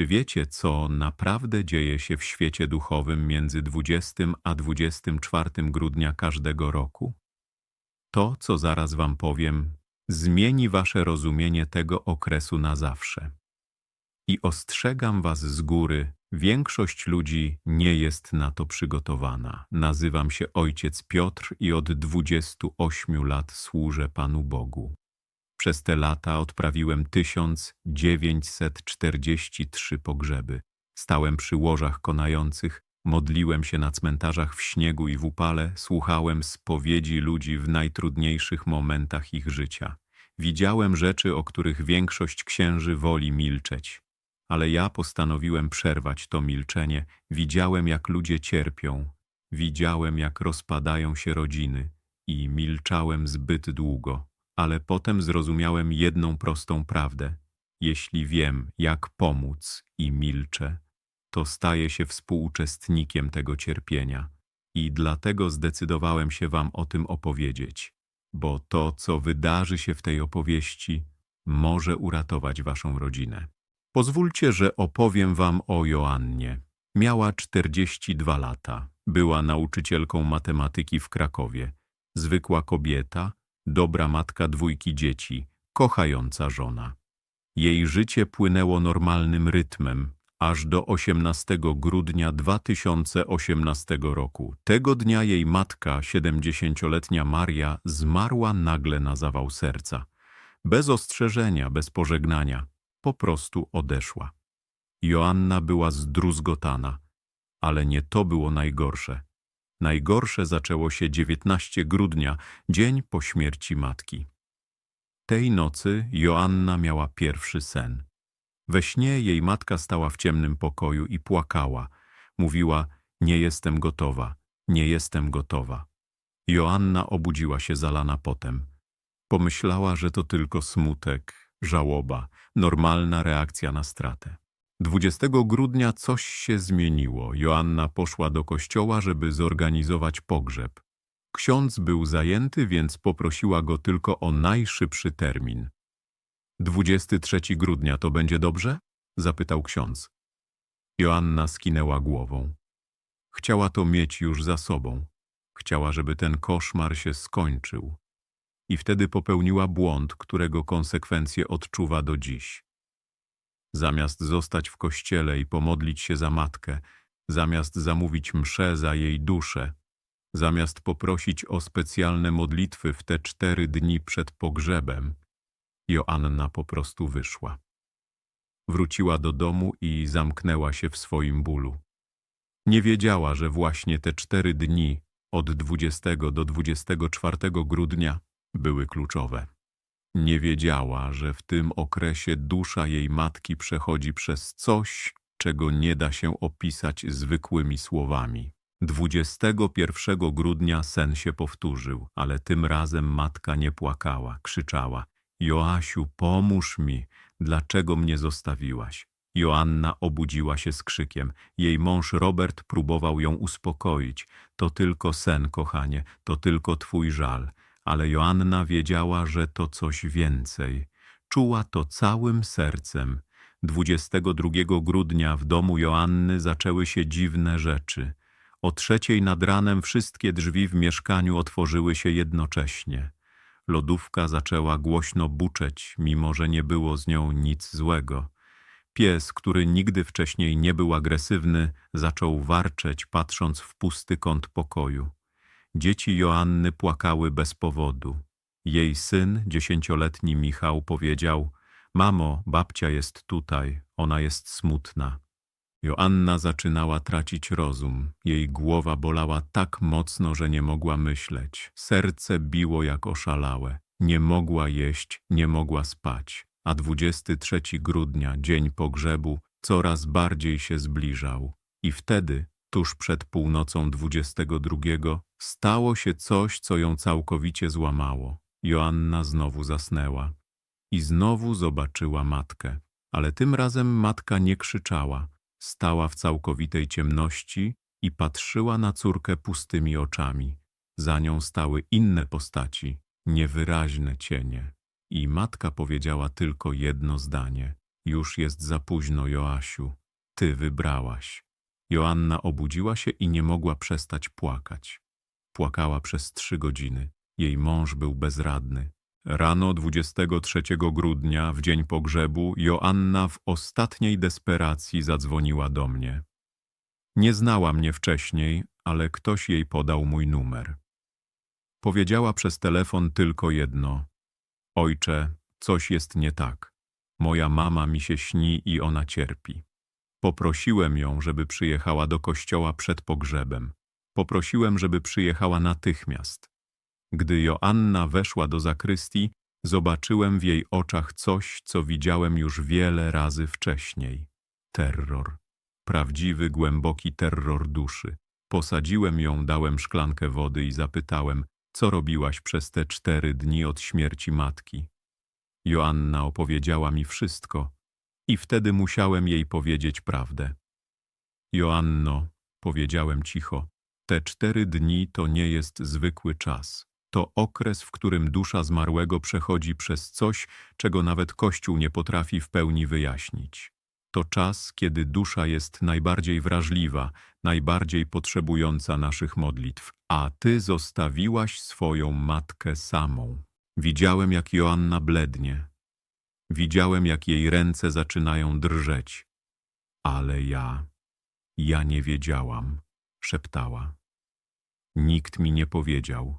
Czy wiecie, co naprawdę dzieje się w świecie duchowym między 20 a 24 grudnia każdego roku? To, co zaraz wam powiem, zmieni wasze rozumienie tego okresu na zawsze. I ostrzegam was z góry, większość ludzi nie jest na to przygotowana. Nazywam się ojciec Piotr i od 28 lat służę Panu Bogu. Przez te lata odprawiłem 1943 pogrzeby. Stałem przy łożach konających, modliłem się na cmentarzach w śniegu i w upale, słuchałem spowiedzi ludzi w najtrudniejszych momentach ich życia. Widziałem rzeczy, o których większość księży woli milczeć. Ale ja postanowiłem przerwać to milczenie. Widziałem, jak ludzie cierpią. Widziałem, jak rozpadają się rodziny. I milczałem zbyt długo. Ale potem zrozumiałem jedną prostą prawdę. Jeśli wiem, jak pomóc i milczę, to staję się współuczestnikiem tego cierpienia. I dlatego zdecydowałem się wam o tym opowiedzieć, bo to, co wydarzy się w tej opowieści, może uratować waszą rodzinę. Pozwólcie, że opowiem wam o Joannie. Miała 42 lata. Była nauczycielką matematyki w Krakowie. Zwykła kobieta, dobra matka dwójki dzieci, kochająca żona. Jej życie płynęło normalnym rytmem, aż do 18 grudnia 2018 roku. Tego dnia jej matka, 70-letnia Maria, zmarła nagle na zawał serca. Bez ostrzeżenia, bez pożegnania, po prostu odeszła. Joanna była zdruzgotana, ale nie to było najgorsze. Najgorsze zaczęło się 19 grudnia, dzień po śmierci matki. Tej nocy Joanna miała pierwszy sen. We śnie jej matka stała w ciemnym pokoju i płakała. Mówiła, nie jestem gotowa, nie jestem gotowa. Joanna obudziła się zalana potem. Pomyślała, że to tylko smutek, żałoba, normalna reakcja na stratę. 20 grudnia coś się zmieniło. Joanna poszła do kościoła, żeby zorganizować pogrzeb. Ksiądz był zajęty, więc poprosiła go tylko o najszybszy termin. 23 grudnia to będzie dobrze? zapytał ksiądz. Joanna skinęła głową. Chciała to mieć już za sobą. Chciała, żeby ten koszmar się skończył. I wtedy popełniła błąd, którego konsekwencje odczuwa do dziś. Zamiast zostać w kościele i pomodlić się za matkę, zamiast zamówić mszę za jej duszę, zamiast poprosić o specjalne modlitwy w te cztery dni przed pogrzebem, Joanna po prostu wyszła. Wróciła do domu i zamknęła się w swoim bólu. Nie wiedziała, że właśnie te cztery dni od 20 do 24 grudnia były kluczowe. Nie wiedziała, że w tym okresie dusza jej matki przechodzi przez coś, czego nie da się opisać zwykłymi słowami. 21 grudnia sen się powtórzył, ale tym razem matka nie płakała, krzyczała. Joasiu, pomóż mi, dlaczego mnie zostawiłaś? Joanna obudziła się z krzykiem. Jej mąż Robert próbował ją uspokoić. To tylko sen, kochanie, to tylko twój żal. Ale Joanna wiedziała, że to coś więcej. Czuła to całym sercem. 22 grudnia w domu Joanny zaczęły się dziwne rzeczy. O trzeciej nad ranem wszystkie drzwi w mieszkaniu otworzyły się jednocześnie. Lodówka zaczęła głośno buczeć, mimo że nie było z nią nic złego. Pies, który nigdy wcześniej nie był agresywny, zaczął warczeć, patrząc w pusty kąt pokoju. Dzieci Joanny płakały bez powodu. Jej syn, dziesięcioletni Michał, powiedział – Mamo, babcia jest tutaj, ona jest smutna. Joanna zaczynała tracić rozum. Jej głowa bolała tak mocno, że nie mogła myśleć. Serce biło jak oszalałe. Nie mogła jeść, nie mogła spać. A 23 grudnia, dzień pogrzebu, coraz bardziej się zbliżał. I wtedy, tuż przed północą 22, stało się coś, co ją całkowicie złamało. Joanna znowu zasnęła. I znowu zobaczyła matkę. Ale tym razem matka nie krzyczała. Stała w całkowitej ciemności i patrzyła na córkę pustymi oczami. Za nią stały inne postaci, niewyraźne cienie. I matka powiedziała tylko jedno zdanie. Już jest za późno, Joasiu. Ty wybrałaś. Joanna obudziła się i nie mogła przestać płakać. Płakała przez trzy godziny. Jej mąż był bezradny. Rano 23 grudnia, w dzień pogrzebu, Joanna w ostatniej desperacji zadzwoniła do mnie. Nie znała mnie wcześniej, ale ktoś jej podał mój numer. Powiedziała przez telefon tylko jedno. Ojcze, coś jest nie tak. Moja mama mi się śni i ona cierpi. Poprosiłem ją, żeby przyjechała do kościoła przed pogrzebem. Poprosiłem, żeby przyjechała natychmiast. Gdy Joanna weszła do zakrystii, zobaczyłem w jej oczach coś, co widziałem już wiele razy wcześniej. Terror. Prawdziwy, głęboki terror duszy. Posadziłem ją, dałem szklankę wody i zapytałem, co robiłaś przez te cztery dni od śmierci matki. Joanna opowiedziała mi wszystko i wtedy musiałem jej powiedzieć prawdę. Joanno, powiedziałem cicho, te cztery dni to nie jest zwykły czas. To okres, w którym dusza zmarłego przechodzi przez coś, czego nawet Kościół nie potrafi w pełni wyjaśnić. To czas, kiedy dusza jest najbardziej wrażliwa, najbardziej potrzebująca naszych modlitw, a ty zostawiłaś swoją matkę samą. Widziałem, jak Joanna blednie. Widziałem, jak jej ręce zaczynają drżeć. Ale ja, ja nie wiedziałam, szeptała. Nikt mi nie powiedział.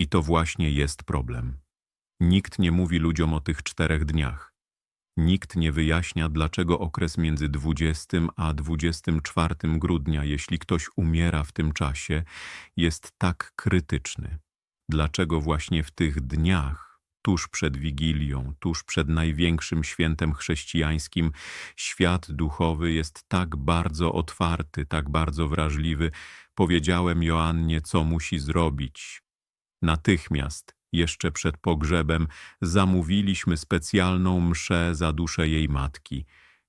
I to właśnie jest problem. Nikt nie mówi ludziom o tych czterech dniach. Nikt nie wyjaśnia, dlaczego okres między 20 a 24 grudnia, jeśli ktoś umiera w tym czasie, jest tak krytyczny. Dlaczego właśnie w tych dniach, tuż przed Wigilią, tuż przed największym świętem chrześcijańskim, świat duchowy jest tak bardzo otwarty, tak bardzo wrażliwy, powiedziałem Joannie, co musi zrobić. Natychmiast jeszcze przed pogrzebem zamówiliśmy specjalną mszę za duszę jej matki.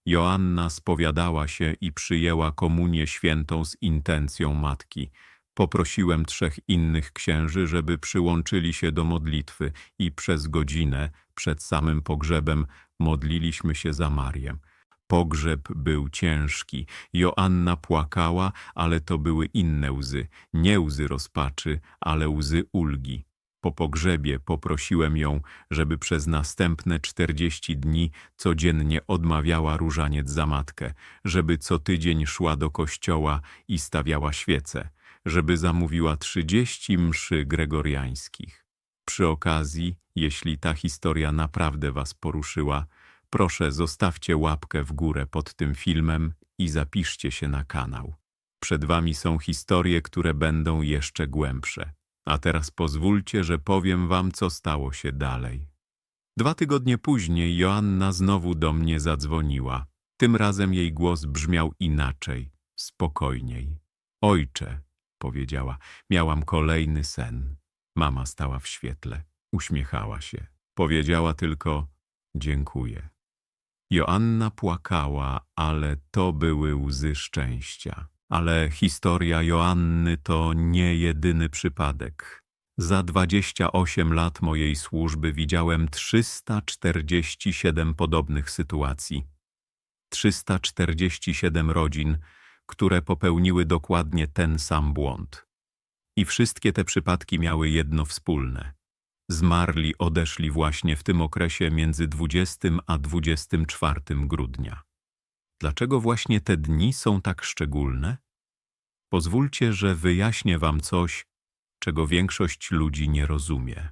Joanna spowiadała się i przyjęła komunię świętą z intencją matki. Poprosiłem trzech innych księży, żeby przyłączyli się do modlitwy i przez godzinę przed samym pogrzebem modliliśmy się za Marię. Pogrzeb był ciężki. Joanna płakała, ale to były inne łzy. Nie łzy rozpaczy, ale łzy ulgi. Po pogrzebie poprosiłem ją, żeby przez następne czterdzieści dni codziennie odmawiała różaniec za matkę, żeby co tydzień szła do kościoła i stawiała świece, żeby zamówiła trzydzieści mszy gregoriańskich. Przy okazji, jeśli ta historia naprawdę was poruszyła, proszę zostawcie łapkę w górę pod tym filmem i zapiszcie się na kanał. Przed wami są historie, które będą jeszcze głębsze. A teraz pozwólcie, że powiem wam, co stało się dalej. Dwa tygodnie później Joanna znowu do mnie zadzwoniła. Tym razem jej głos brzmiał inaczej, spokojniej. Ojcze, powiedziała, miałam kolejny sen. Mama stała w świetle, uśmiechała się. Powiedziała tylko dziękuję. Joanna płakała, ale to były łzy szczęścia. Ale historia Joanny to nie jedyny przypadek. Za 28 lat mojej służby widziałem 347 podobnych sytuacji. 347 rodzin, które popełniły dokładnie ten sam błąd. I wszystkie te przypadki miały jedno wspólne. Zmarli odeszli właśnie w tym okresie między 20 a 24 grudnia. Dlaczego właśnie te dni są tak szczególne? Pozwólcie, że wyjaśnię wam coś, czego większość ludzi nie rozumie.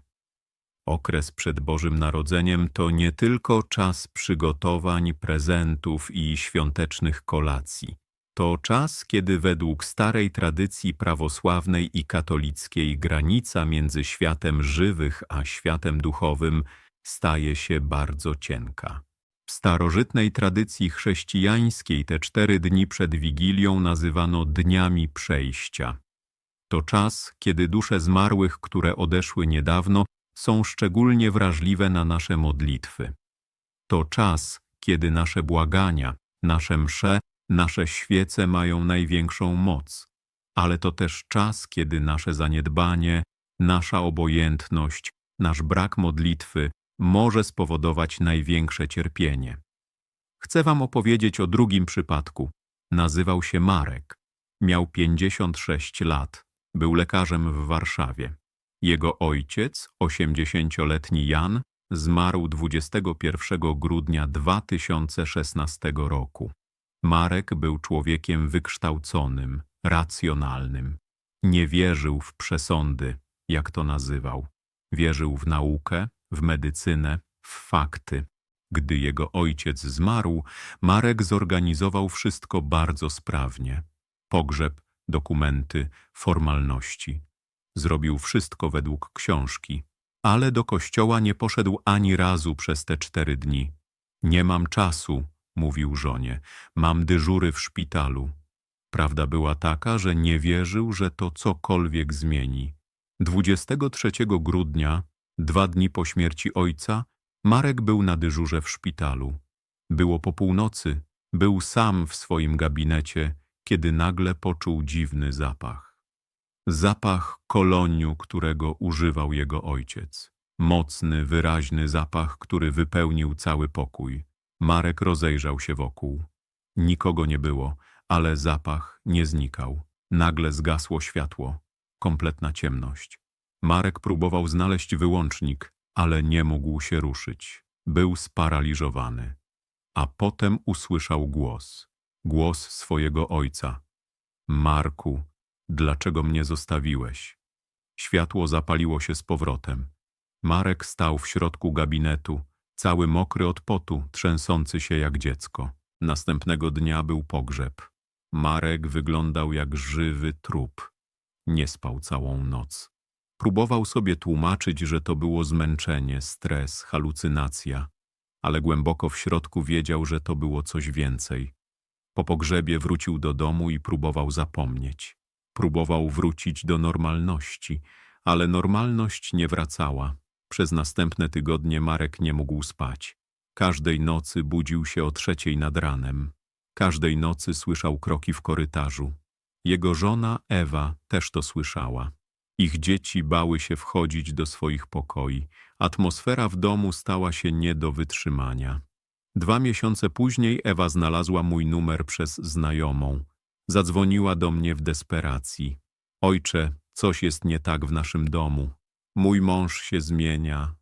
Okres przed Bożym Narodzeniem to nie tylko czas przygotowań, prezentów i świątecznych kolacji. To czas, kiedy według starej tradycji prawosławnej i katolickiej granica między światem żywych a światem duchowym staje się bardzo cienka. W starożytnej tradycji chrześcijańskiej te cztery dni przed Wigilią nazywano dniami przejścia. To czas, kiedy dusze zmarłych, które odeszły niedawno, są szczególnie wrażliwe na nasze modlitwy. To czas, kiedy nasze błagania, nasze msze, nasze świece mają największą moc. Ale to też czas, kiedy nasze zaniedbanie, nasza obojętność, nasz brak modlitwy może spowodować największe cierpienie. Chcę wam opowiedzieć o drugim przypadku. Nazywał się Marek. Miał 56 lat. Był lekarzem w Warszawie. Jego ojciec, 80-letni Jan, zmarł 21 grudnia 2016 roku. Marek był człowiekiem wykształconym, racjonalnym. Nie wierzył w przesądy, jak to nazywał. Wierzył w naukę, w medycynę, w fakty. Gdy jego ojciec zmarł, Marek zorganizował wszystko bardzo sprawnie. Pogrzeb, dokumenty, formalności. Zrobił wszystko według książki, ale do kościoła nie poszedł ani razu przez te cztery dni. Nie mam czasu, mówił żonie, mam dyżury w szpitalu. Prawda była taka, że nie wierzył, że to cokolwiek zmieni. 23 grudnia, dwa dni po śmierci ojca, Marek był na dyżurze w szpitalu. Było po północy, był sam w swoim gabinecie, kiedy nagle poczuł dziwny zapach. Zapach koloniu, którego używał jego ojciec. Mocny, wyraźny zapach, który wypełnił cały pokój. Marek rozejrzał się wokół. Nikogo nie było, ale zapach nie znikał. Nagle zgasło światło. Kompletna ciemność. Marek próbował znaleźć wyłącznik, ale nie mógł się ruszyć. Był sparaliżowany. A potem usłyszał głos. Głos swojego ojca. Marku, dlaczego mnie zostawiłeś? Światło zapaliło się z powrotem. Marek stał w środku gabinetu, cały mokry od potu, trzęsący się jak dziecko. Następnego dnia był pogrzeb. Marek wyglądał jak żywy trup. Nie spał całą noc. Próbował sobie tłumaczyć, że to było zmęczenie, stres, halucynacja, ale głęboko w środku wiedział, że to było coś więcej. Po pogrzebie wrócił do domu i próbował zapomnieć. Próbował wrócić do normalności, ale normalność nie wracała. Przez następne tygodnie Marek nie mógł spać. Każdej nocy budził się o trzeciej nad ranem. Każdej nocy słyszał kroki w korytarzu. Jego żona Ewa też to słyszała. Ich dzieci bały się wchodzić do swoich pokoi. Atmosfera w domu stała się nie do wytrzymania. Dwa miesiące później Ewa znalazła mój numer przez znajomą. Zadzwoniła do mnie w desperacji. Ojcze, coś jest nie tak w naszym domu. Mój mąż się zmienia.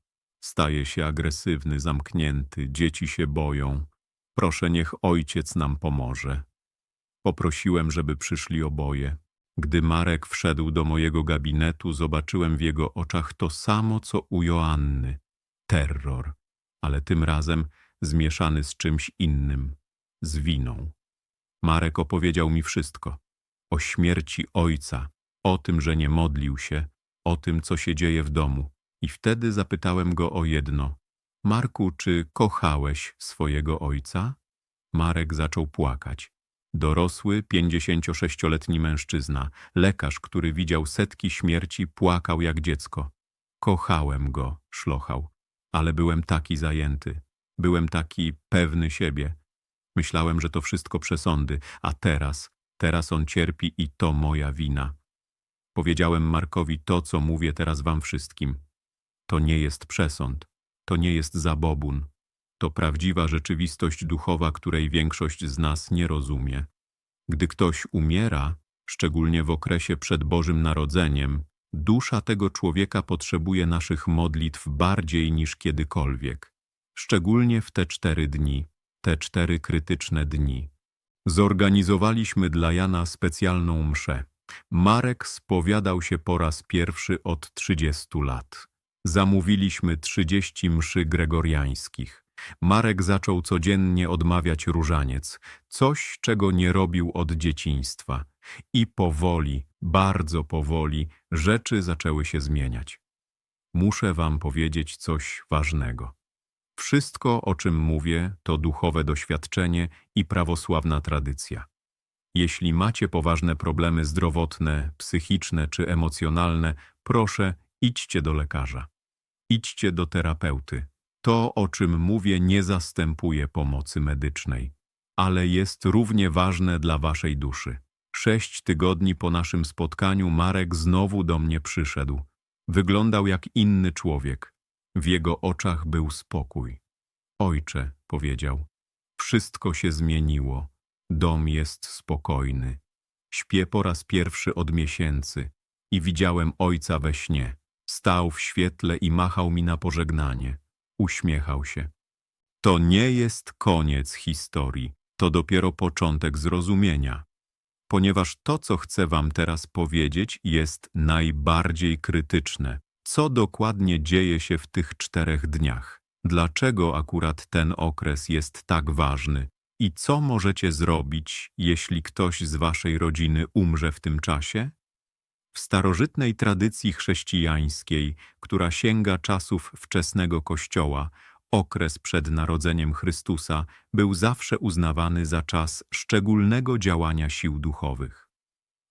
Staje się agresywny, zamknięty, dzieci się boją. Proszę, niech ojciec nam pomoże. Poprosiłem, żeby przyszli oboje. Gdy Marek wszedł do mojego gabinetu, zobaczyłem w jego oczach to samo, co u Joanny. Terror, ale tym razem zmieszany z czymś innym, z winą. Marek opowiedział mi wszystko. O śmierci ojca, o tym, że nie modlił się, o tym, co się dzieje w domu. I wtedy zapytałem go o jedno. Marku, czy kochałeś swojego ojca? Marek zaczął płakać. Dorosły, 56-letni mężczyzna, lekarz, który widział setki śmierci, płakał jak dziecko. Kochałem go, szlochał, ale byłem taki zajęty. Byłem taki pewny siebie. Myślałem, że to wszystko przesądy, a teraz, teraz on cierpi i to moja wina. Powiedziałem Markowi to, co mówię teraz wam wszystkim. To nie jest przesąd, to nie jest zabobun, to prawdziwa rzeczywistość duchowa, której większość z nas nie rozumie. Gdy ktoś umiera, szczególnie w okresie przed Bożym Narodzeniem, dusza tego człowieka potrzebuje naszych modlitw bardziej niż kiedykolwiek, szczególnie w te cztery dni, te cztery krytyczne dni. Zorganizowaliśmy dla Jana specjalną mszę. Marek spowiadał się po raz pierwszy od trzydziestu lat. Zamówiliśmy trzydzieści mszy gregoriańskich. Marek zaczął codziennie odmawiać różaniec, coś, czego nie robił od dzieciństwa. I powoli, bardzo powoli, rzeczy zaczęły się zmieniać. Muszę wam powiedzieć coś ważnego. Wszystko, o czym mówię, to duchowe doświadczenie i prawosławna tradycja. Jeśli macie poważne problemy zdrowotne, psychiczne czy emocjonalne, proszę, idźcie do lekarza. Idźcie do terapeuty. To, o czym mówię, nie zastępuje pomocy medycznej, ale jest równie ważne dla waszej duszy. Sześć tygodni po naszym spotkaniu Marek znowu do mnie przyszedł. Wyglądał jak inny człowiek. W jego oczach był spokój. Ojcze, powiedział, Wszystko się zmieniło. Dom jest spokojny. Śpię po raz pierwszy od miesięcy i widziałem ojca we śnie. Stał w świetle i machał mi na pożegnanie. Uśmiechał się. To nie jest koniec historii, to dopiero początek zrozumienia. Ponieważ to, co chcę wam teraz powiedzieć, jest najbardziej krytyczne. Co dokładnie dzieje się w tych czterech dniach? Dlaczego akurat ten okres jest tak ważny? I co możecie zrobić, jeśli ktoś z waszej rodziny umrze w tym czasie? W starożytnej tradycji chrześcijańskiej, która sięga czasów wczesnego Kościoła, okres przed narodzeniem Chrystusa był zawsze uznawany za czas szczególnego działania sił duchowych.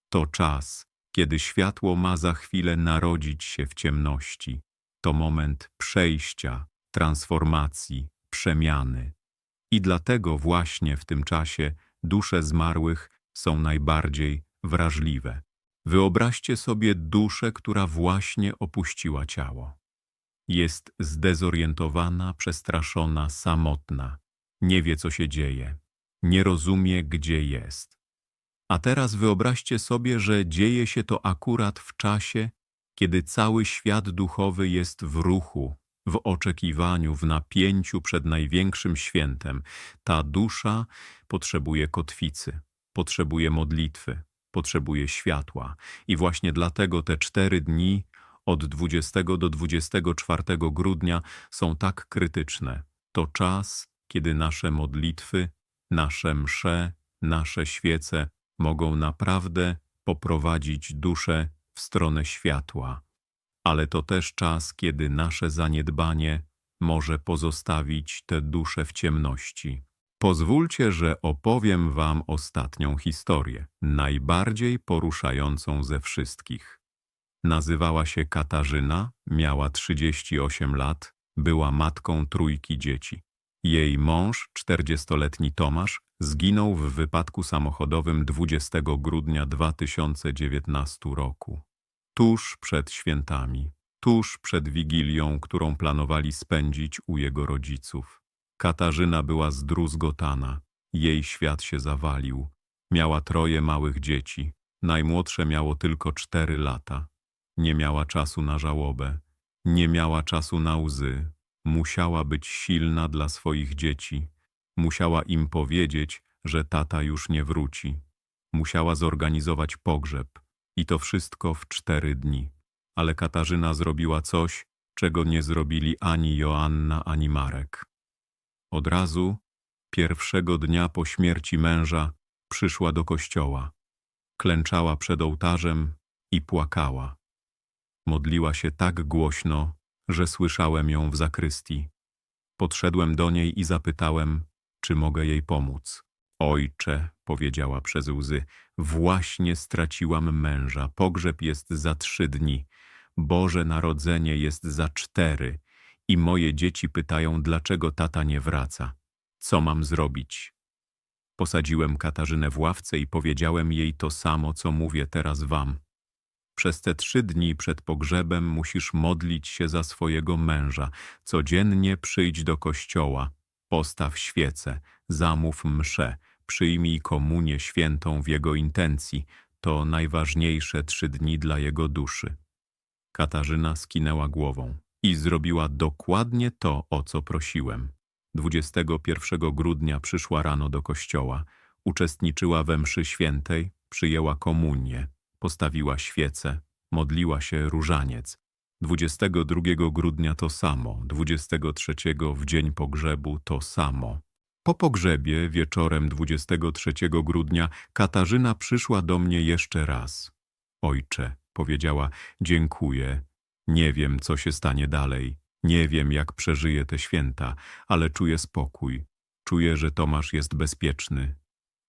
To czas, kiedy światło ma za chwilę narodzić się w ciemności. To moment przejścia, transformacji, przemiany. I dlatego właśnie w tym czasie dusze zmarłych są najbardziej wrażliwe. Wyobraźcie sobie duszę, która właśnie opuściła ciało. Jest zdezorientowana, przestraszona, samotna. Nie wie, co się dzieje. Nie rozumie, gdzie jest. A teraz wyobraźcie sobie, że dzieje się to akurat w czasie, kiedy cały świat duchowy jest w ruchu, w oczekiwaniu, w napięciu przed największym świętem. Ta dusza potrzebuje kotwicy, potrzebuje modlitwy, potrzebuje światła. I właśnie dlatego te cztery dni od 20 do 24 grudnia są tak krytyczne. To czas, kiedy nasze modlitwy, nasze msze, nasze świece mogą naprawdę poprowadzić duszę w stronę światła. Ale to też czas, kiedy nasze zaniedbanie może pozostawić tę duszę w ciemności. Pozwólcie, że opowiem wam ostatnią historię, najbardziej poruszającą ze wszystkich. Nazywała się Katarzyna, miała 38 lat, była matką trójki dzieci. Jej mąż, 40-letni Tomasz, zginął w wypadku samochodowym 20 grudnia 2019 roku. Tuż przed świętami, tuż przed Wigilią, którą planowali spędzić u jego rodziców. Katarzyna była zdruzgotana, jej świat się zawalił. Miała troje małych dzieci, najmłodsze miało tylko cztery lata. Nie miała czasu na żałobę, nie miała czasu na łzy. Musiała być silna dla swoich dzieci. Musiała im powiedzieć, że tata już nie wróci. Musiała zorganizować pogrzeb. I to wszystko w cztery dni. Ale Katarzyna zrobiła coś, czego nie zrobili ani Joanna, ani Marek. Od razu, pierwszego dnia po śmierci męża, przyszła do kościoła. Klęczała przed ołtarzem i płakała. Modliła się tak głośno, że słyszałem ją w zakrystii. Podszedłem do niej i zapytałem, czy mogę jej pomóc. Ojcze, powiedziała przez łzy, właśnie straciłam męża, pogrzeb jest za trzy dni, Boże Narodzenie jest za cztery i moje dzieci pytają, dlaczego tata nie wraca. Co mam zrobić? Posadziłem Katarzynę w ławce i powiedziałem jej to samo, co mówię teraz wam. Przez te trzy dni przed pogrzebem musisz modlić się za swojego męża. Codziennie przyjdź do kościoła, postaw świecę, zamów mszę, przyjmij komunię świętą w jego intencji. To najważniejsze trzy dni dla jego duszy. Katarzyna skinęła głową i zrobiła dokładnie to, o co prosiłem. 21 grudnia przyszła rano do kościoła, uczestniczyła we mszy świętej, przyjęła komunię, postawiła świecę, modliła się różaniec. 22 grudnia to samo, 23 w dzień pogrzebu to samo. Po pogrzebie wieczorem 23 grudnia Katarzyna przyszła do mnie jeszcze raz. Ojcze, powiedziała, dziękuję. Nie wiem, co się stanie dalej. Nie wiem, jak przeżyję te święta, ale czuję spokój. Czuję, że Tomasz jest bezpieczny.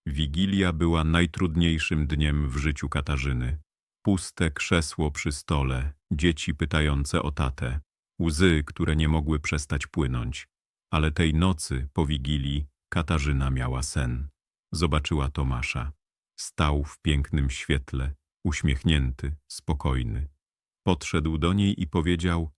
Wigilia była najtrudniejszym dniem w życiu Katarzyny. Puste krzesło przy stole, dzieci pytające o tatę, łzy, które nie mogły przestać płynąć. Ale tej nocy, po Wigilii, Katarzyna miała sen. Zobaczyła Tomasza. Stał w pięknym świetle, uśmiechnięty, spokojny. Podszedł do niej i powiedział,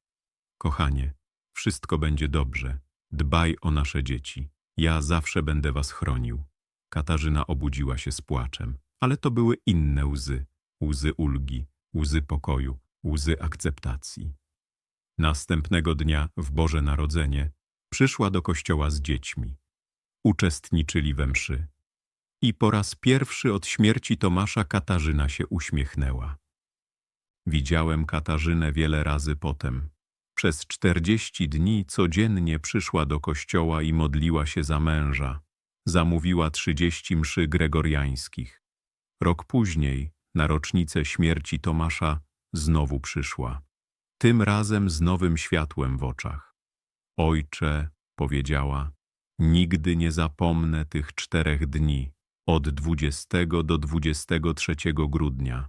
kochanie, wszystko będzie dobrze, dbaj o nasze dzieci. Ja zawsze będę was chronił. Katarzyna obudziła się z płaczem, ale to były inne łzy. Łzy ulgi, łzy pokoju, łzy akceptacji. Następnego dnia, w Boże Narodzenie, przyszła do kościoła z dziećmi. Uczestniczyli we mszy. I po raz pierwszy od śmierci Tomasza Katarzyna się uśmiechnęła. Widziałem Katarzynę wiele razy potem. Przez czterdzieści dni codziennie przyszła do kościoła i modliła się za męża. Zamówiła trzydzieści mszy gregoriańskich. Rok później, na rocznicę śmierci Tomasza, znowu przyszła. Tym razem z nowym światłem w oczach. Ojcze, powiedziała, nigdy nie zapomnę tych czterech dni, od 20 do 23 grudnia.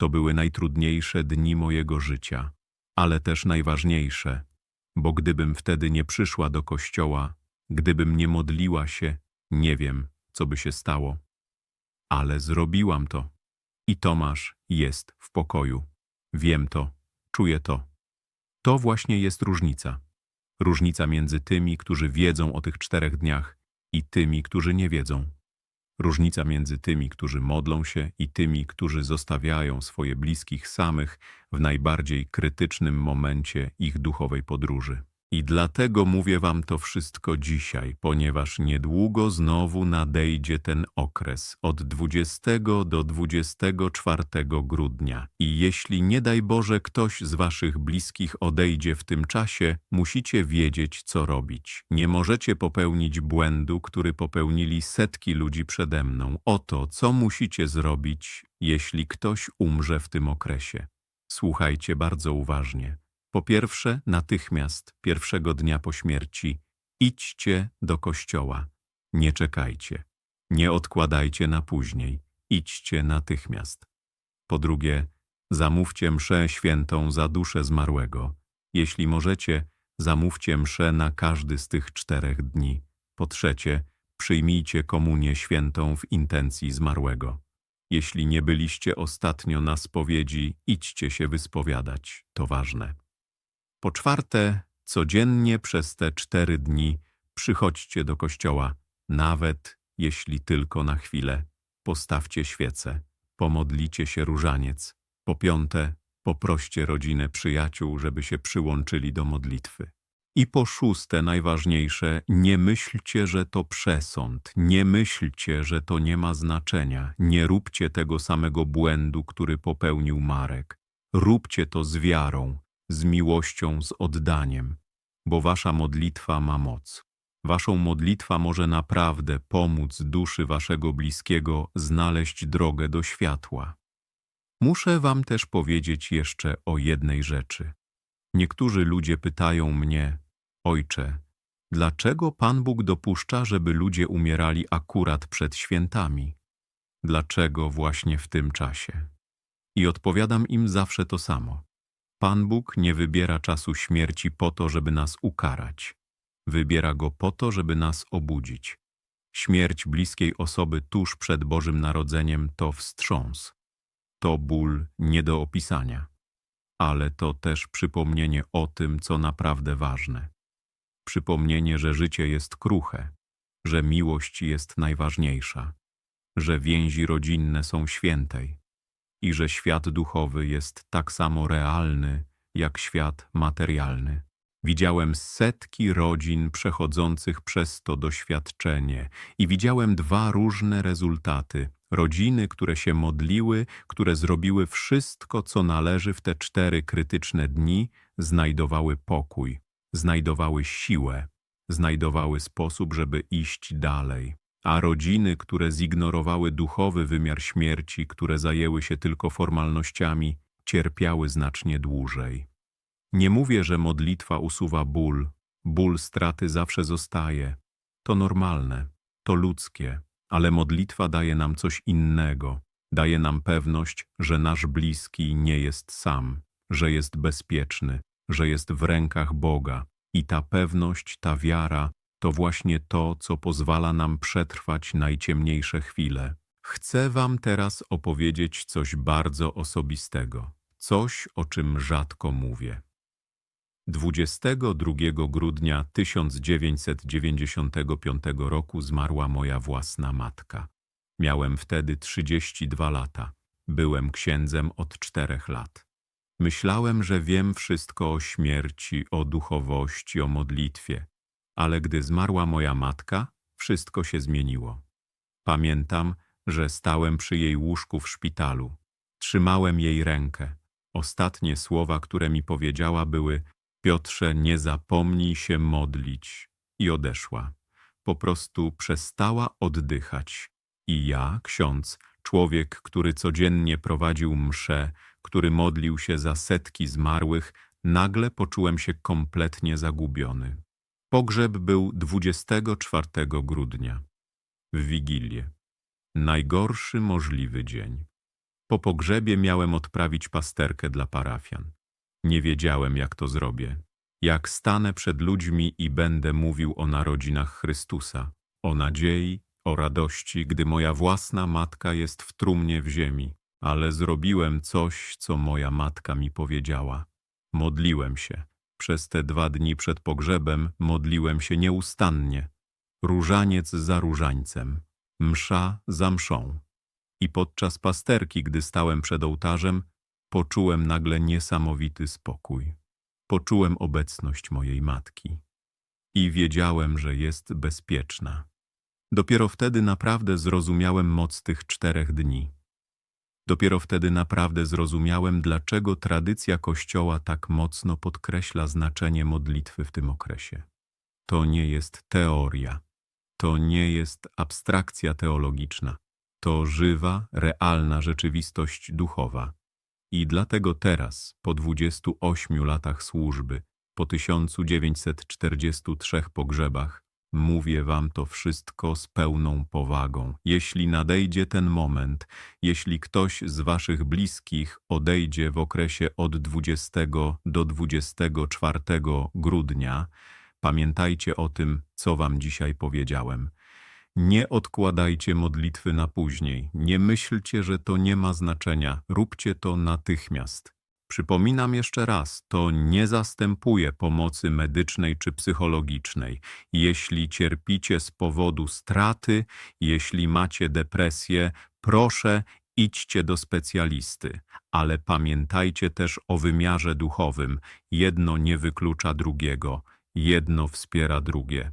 To były najtrudniejsze dni mojego życia, ale też najważniejsze, bo gdybym wtedy nie przyszła do kościoła, gdybym nie modliła się, nie wiem, co by się stało. Ale zrobiłam to. I Tomasz jest w pokoju. Wiem to, czuję to. To właśnie jest różnica. Różnica między tymi, którzy wiedzą o tych czterech dniach i tymi, którzy nie wiedzą. Różnica między tymi, którzy modlą się i tymi, którzy zostawiają swoje bliskich samych w najbardziej krytycznym momencie ich duchowej podróży. I dlatego mówię wam to wszystko dzisiaj, ponieważ niedługo znowu nadejdzie ten okres od 20 do 24 grudnia. I jeśli nie daj Boże ktoś z waszych bliskich odejdzie w tym czasie, musicie wiedzieć, co robić. Nie możecie popełnić błędu, który popełnili setki ludzi przede mną. Oto, co musicie zrobić, jeśli ktoś umrze w tym okresie. Słuchajcie bardzo uważnie. Po pierwsze, natychmiast, pierwszego dnia po śmierci, idźcie do kościoła. Nie czekajcie. Nie odkładajcie na później. Idźcie natychmiast. Po drugie, zamówcie mszę świętą za duszę zmarłego. Jeśli możecie, zamówcie mszę na każdy z tych czterech dni. Po trzecie, przyjmijcie komunię świętą w intencji zmarłego. Jeśli nie byliście ostatnio na spowiedzi, idźcie się wyspowiadać. To ważne. Po czwarte, codziennie przez te cztery dni przychodźcie do kościoła, nawet jeśli tylko na chwilę. Postawcie świecę, pomodlicie się różaniec. Po piąte, poproście rodzinę przyjaciół, żeby się przyłączyli do modlitwy. I po szóste, najważniejsze, nie myślcie, że to przesąd, nie myślcie, że to nie ma znaczenia, nie róbcie tego samego błędu, który popełnił Marek. Róbcie to z wiarą, z miłością, z oddaniem, bo wasza modlitwa ma moc. Waszą modlitwa może naprawdę pomóc duszy waszego bliskiego znaleźć drogę do światła. Muszę wam też powiedzieć jeszcze o jednej rzeczy. Niektórzy ludzie pytają mnie, Ojcze, dlaczego Pan Bóg dopuszcza, żeby ludzie umierali akurat przed świętami? Dlaczego właśnie w tym czasie? I odpowiadam im zawsze to samo. Pan Bóg nie wybiera czasu śmierci po to, żeby nas ukarać. Wybiera go po to, żeby nas obudzić. Śmierć bliskiej osoby tuż przed Bożym Narodzeniem to wstrząs. To ból nie do opisania. Ale to też przypomnienie o tym, co naprawdę ważne. Przypomnienie, że życie jest kruche, że miłość jest najważniejsza, że więzi rodzinne są świętej, i że świat duchowy jest tak samo realny jak świat materialny. Widziałem setki rodzin przechodzących przez to doświadczenie i widziałem dwa różne rezultaty. Rodziny, które się modliły, które zrobiły wszystko, co należy w te cztery krytyczne dni, znajdowały pokój, znajdowały siłę, znajdowały sposób, żeby iść dalej a rodziny, które zignorowały duchowy wymiar śmierci, które zajęły się tylko formalnościami, cierpiały znacznie dłużej. Nie mówię, że modlitwa usuwa ból. Ból straty zawsze zostaje. To normalne, to ludzkie, ale modlitwa daje nam coś innego. Daje nam pewność, że nasz bliski nie jest sam, że jest bezpieczny, że jest w rękach Boga. I ta pewność, ta wiara to właśnie to, co pozwala nam przetrwać najciemniejsze chwile. Chcę Wam teraz opowiedzieć coś bardzo osobistego, coś, o czym rzadko mówię. 22 grudnia 1995 roku zmarła moja własna matka. Miałem wtedy 32 lata. Byłem księdzem od czterech lat. Myślałem, że wiem wszystko o śmierci, o duchowości, o modlitwie, ale gdy zmarła moja matka, wszystko się zmieniło. Pamiętam, że stałem przy jej łóżku w szpitalu. Trzymałem jej rękę. Ostatnie słowa, które mi powiedziała, były: Piotrze, nie zapomnij się modlić. I odeszła. Po prostu przestała oddychać. I ja, ksiądz, człowiek, który codziennie prowadził msze, który modlił się za setki zmarłych, nagle poczułem się kompletnie zagubiony. Pogrzeb był 24 grudnia, w Wigilię. Najgorszy możliwy dzień. Po pogrzebie miałem odprawić pasterkę dla parafian. Nie wiedziałem, jak to zrobię. Jak stanę przed ludźmi i będę mówił o narodzinach Chrystusa, o nadziei, o radości, gdy moja własna matka jest w trumnie w ziemi. Ale zrobiłem coś, co moja matka mi powiedziała. Modliłem się. Przez te dwa dni przed pogrzebem modliłem się nieustannie. Różaniec za różańcem, msza za mszą. I podczas pasterki, gdy stałem przed ołtarzem, poczułem nagle niesamowity spokój. Poczułem obecność mojej matki. I wiedziałem, że jest bezpieczna. Dopiero wtedy naprawdę zrozumiałem moc tych czterech dni. Dopiero wtedy naprawdę zrozumiałem, dlaczego tradycja Kościoła tak mocno podkreśla znaczenie modlitwy w tym okresie. To nie jest teoria, to nie jest abstrakcja teologiczna, to żywa, realna rzeczywistość duchowa. I dlatego teraz, po 28 latach służby, po 1943 pogrzebach, Mówię wam to wszystko z pełną powagą. Jeśli nadejdzie ten moment, jeśli ktoś z waszych bliskich odejdzie w okresie od 20 do 24 grudnia, pamiętajcie o tym, co wam dzisiaj powiedziałem. Nie odkładajcie modlitwy na później. Nie myślcie, że to nie ma znaczenia. Róbcie to natychmiast. Przypominam jeszcze raz, to nie zastępuje pomocy medycznej czy psychologicznej. Jeśli cierpicie z powodu straty, jeśli macie depresję, proszę idźcie do specjalisty, ale pamiętajcie też o wymiarze duchowym. Jedno nie wyklucza drugiego, jedno wspiera drugie.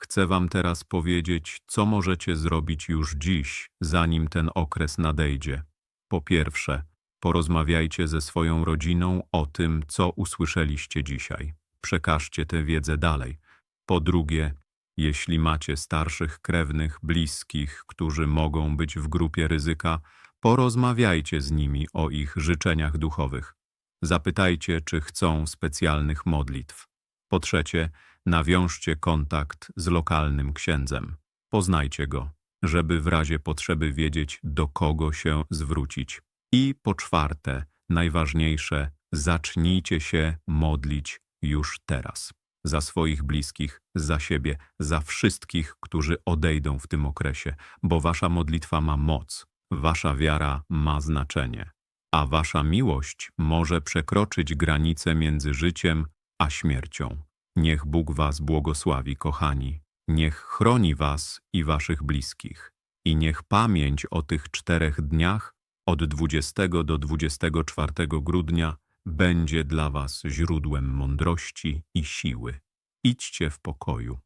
Chcę wam teraz powiedzieć, co możecie zrobić już dziś, zanim ten okres nadejdzie. Po pierwsze, Porozmawiajcie ze swoją rodziną o tym, co usłyszeliście dzisiaj. Przekażcie tę wiedzę dalej. Po drugie, jeśli macie starszych krewnych, bliskich, którzy mogą być w grupie ryzyka, porozmawiajcie z nimi o ich życzeniach duchowych. Zapytajcie, czy chcą specjalnych modlitw. Po trzecie, nawiążcie kontakt z lokalnym księdzem. Poznajcie go, żeby w razie potrzeby wiedzieć, do kogo się zwrócić. I po czwarte, najważniejsze, zacznijcie się modlić już teraz. Za swoich bliskich, za siebie, za wszystkich, którzy odejdą w tym okresie, bo wasza modlitwa ma moc, wasza wiara ma znaczenie, a wasza miłość może przekroczyć granicę między życiem a śmiercią. Niech Bóg was błogosławi, kochani. Niech chroni was i waszych bliskich. I niech pamięć o tych czterech dniach od 20 do 24 grudnia będzie dla Was źródłem mądrości i siły. Idźcie w pokoju.